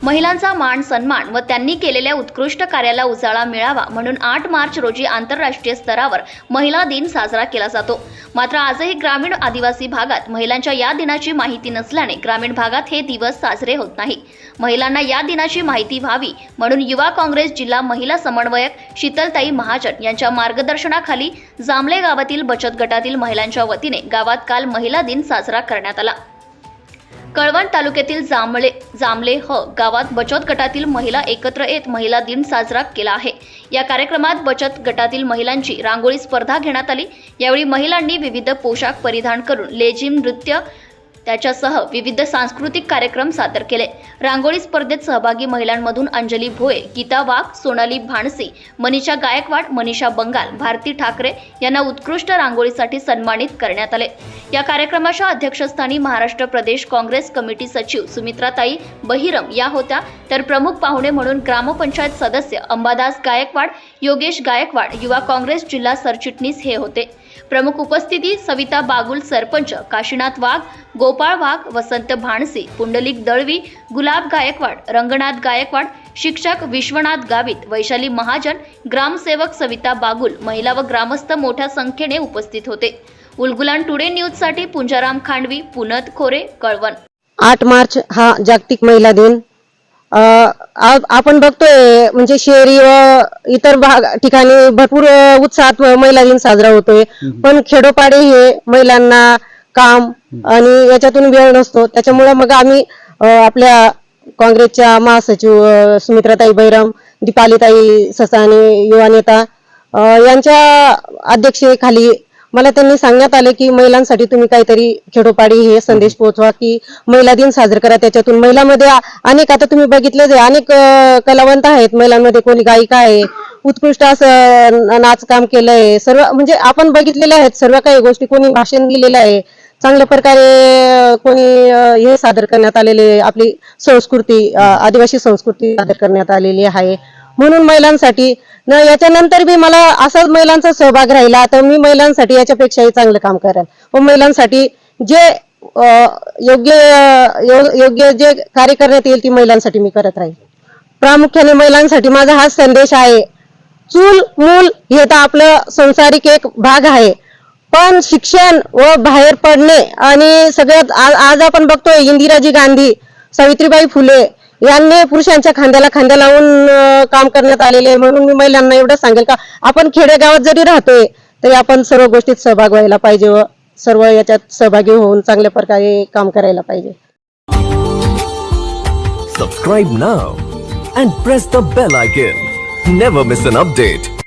महिलांचा मान सन्मान व त्यांनी केलेल्या उत्कृष्ट कार्याला उजाळा मिळावा म्हणून आठ मार्च रोजी आंतरराष्ट्रीय स्तरावर महिला दिन साजरा केला जातो. मात्र आजही ग्रामीण आदिवासी भागात महिलांच्या या दिनाची माहिती नसल्याने ग्रामीण भागात हे दिवस साजरे होत नाही. महिलांना या दिनाची माहिती व्हावी म्हणून युवा काँग्रेस जिल्हा महिला समन्वयक शीतलताई महाजन यांच्या मार्गदर्शनाखाली जामले गावातील बचत गटातील महिलांच्या वतीने गावात काल महिला दिन साजरा करण्यात आला. कळवण तालुक्यातील जांभळे जांभले ह गावात बचत गटातील महिला एकत्र येत महिला दिन साजरा केला आहे. या कार्यक्रमात बचत गटातील महिलांची रांगोळी स्पर्धा घेण्यात आली. यावेळी महिलांनी विविध पोशाख परिधान करून लेझिम नृत्य त्याच्यासह विविध सांस्कृतिक कार्यक्रम सादर केले. रांगोळी स्पर्धेत सहभागी महिलांमधून अंजली भोये गीता वाघ सोनाली भाणसी मनीषा गायकवाड मनीषा बंगाल भारती ठाकरे यांना उत्कृष्ट रांगोळीसाठी सन्मानित करण्यात आले. या कार्यक्रमाच्या अध्यक्षस्थानी महाराष्ट्र प्रदेश काँग्रेस कमिटी सचिव सुमित्राताई बहिरम या होत्या. तर प्रमुख पाहुणे म्हणून ग्रामपंचायत सदस्य अंबादास गायकवाड योगेश गायकवाड युवा काँग्रेस जिल्हा सरचिटणीस हे होते. प्रमुख उपस्थिती सविता बागुल सरपंच काशीनाथ वाघ गोपाळ वाघ वसंत भाणसे पुंडलिक दळवी गुलाब गायकवाड रंगनाथ गायकवाड शिक्षक विश्वनाथ गावित वैशाली महाजन ग्रामसेवक सविता बागुल महिला व ग्रामस्थ मोठ्या संख्येने उपस्थित होते. उलगुलान टुडे न्यूजसाठी पुंजाराम खांडवी पुनत खोरे कळवण. आठ मार्च हा जागतिक महिला दिन. आपण बघतोय म्हणजे शहरी व इतर भाग ठिकाणी भरपूर उत्साहात महिला दिन साजरा होतोय. पण खेडोपाडे हे महिलांना काम आणि याच्यातून वेळ नसतो. त्याच्यामुळे मग आम्ही आपल्या काँग्रेसच्या महासचिव सुमित्राताई बैराम दीपालीताई ससाने युवा नेता यांच्या अध्यक्षतेखाली मला त्यांनी सांगण्यात आले की महिलांसाठी तुम्ही काहीतरी खेडोपाडी हे संदेश पोहोचवा की महिला दिन साजरा करा. त्याच्यातून महिलांमध्ये अनेक आता तुम्ही बघितलेच आहे अनेक कलावंत आहेत. महिलांमध्ये कोणी गायिका आहे उत्कृष्ट असं न- नाचकाम केलंय. सर्व म्हणजे आपण बघितलेले आहेत. सर्व काही गोष्टी कोणी भाषण दिलेलं आहे. चांगल्या प्रकारे कोणी हे सादर करण्यात आलेले आपली संस्कृती आदिवासी संस्कृती सादर करण्यात आलेली आहे. म्हणून महिलांसाठी. न याच्यानंतर बी मला असाच महिलांचा सहभाग राहिला तर मी महिलांसाठी याच्यापेक्षाही चांगलं काम करेन व महिलांसाठी जे योग्य योग्य जे कार्य करण्यात येईल ती महिलांसाठी मी करत राहील. प्रामुख्याने महिलांसाठी माझा हा संदेश आहे. चूल मूल हे तर आपलं संसारिक एक भाग आहे. पण शिक्षण व बाहेर पडणे आणि सगळ्यात आज आपण बघतोय इंदिराजी गांधी सावित्रीबाई फुले यांनी पुरुषांच्या खांद्याला खांद्या लावून काम करण्यात आलेले म्हणून मी महिलांना एवढं सांगेल का आपण खेडेगावात जरी राहतोय तरी आपण सर्व गोष्टीत सहभाग व्हायला पाहिजे व सर्व याच्यात सहभागी होऊन चांगल्या प्रकारे काम करायला पाहिजे. Subscribe now and press the bell icon never miss an update